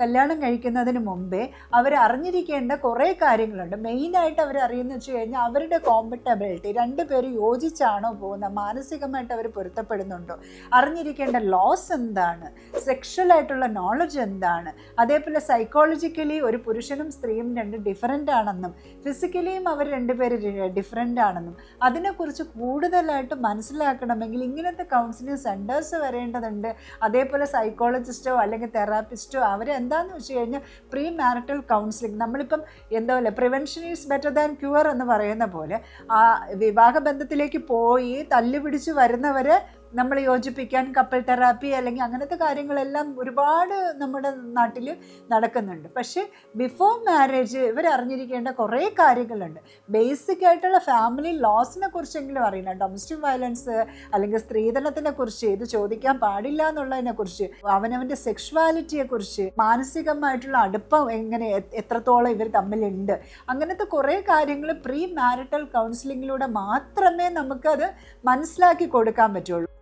കല്യാണം കഴിക്കുന്നതിന് മുമ്പേ അവർ അറിഞ്ഞിരിക്കേണ്ട കുറേ കാര്യങ്ങളുണ്ട്. മെയിനായിട്ട് അവർ അറിയുന്ന വെച്ച് കഴിഞ്ഞാൽ അവരുടെ കോമ്പറ്റബിലിറ്റി രണ്ട് പേര് യോജിച്ചാണോ പോകുന്നത്. മാനസികമായിട്ട് അവർ പൊരുത്തപ്പെടുന്നുണ്ടോ? അറിഞ്ഞിരിക്കേണ്ട ലോസ് എന്താണ്? സെക്ഷലായിട്ടുള്ള നോളജ് എന്താണ്? അതേപോലെ സൈക്കോളജിക്കലി ഒരു പുരുഷനും സ്ത്രീയും രണ്ട് ഡിഫറെന്റ് ആണെന്നും ഫിസിക്കലിയും അവർ രണ്ടുപേര് ഡിഫറെന്റ് ആണെന്നും അതിനെക്കുറിച്ച് കൂടുതലായിട്ട് മനസ്സിലാക്കണമെങ്കിൽ ഇങ്ങനത്തെ കൗൺസിലിംഗ് സെന്റേഴ്സ് വരേണ്ടതുണ്ട്. അതേപോലെ സൈക്കോളജിസ്റ്റോ അല്ലെങ്കിൽ തെറാപ്പിസ്റ്റോ അവരെന്താണെന്ന് വെച്ച് കഴിഞ്ഞാൽ പ്രീ മാരിറ്റൽ കൗൺസിലിംഗ് നമ്മളിപ്പം എന്താ പറയുക prevention is better than cure എന്ന് പറയുന്ന പോലെ ആ വിവാഹ ബന്ധത്തിലേക്ക് പോയി തല്ലുപിടിച്ച് വരുന്നവരെ നമ്മൾ യോജിപ്പിക്കാൻ കപ്പിൾ തെറാപ്പി അല്ലെങ്കിൽ അങ്ങനത്തെ കാര്യങ്ങളെല്ലാം ഒരുപാട് നമ്മുടെ നാട്ടിൽ നടക്കുന്നുണ്ട്. പക്ഷേ ബിഫോർ മാരേജ് ഇവർ അറിഞ്ഞിരിക്കേണ്ട കുറേ കാര്യങ്ങളുണ്ട്. ബേസിക് ആയിട്ടുള്ള ഫാമിലി ലോസിനെ കുറിച്ചെങ്കിലും അറിയണം. ഡൊമസ്റ്റിക് വയലൻസ് അല്ലെങ്കിൽ സ്ത്രീധനത്തിനെ കുറിച്ച് ഇത് ചോദിക്കാൻ പാടില്ല എന്നുള്ളതിനെ കുറിച്ച് അവനവന്റെ സെക്ഷുവാലിറ്റിയെ കുറിച്ച് മാനസികമായിട്ടുള്ള അടുപ്പം എങ്ങനെ എത്രത്തോളം ഇവർ തമ്മിലുണ്ട് അങ്ങനത്തെ കുറേ കാര്യങ്ങൾ പ്രീ മാരിറ്റൽ കൗൺസിലിങ്ങിലൂടെ മാത്രമേ നമുക്കത് മനസ്സിലാക്കി കൊടുക്കാൻ പറ്റുള്ളൂ.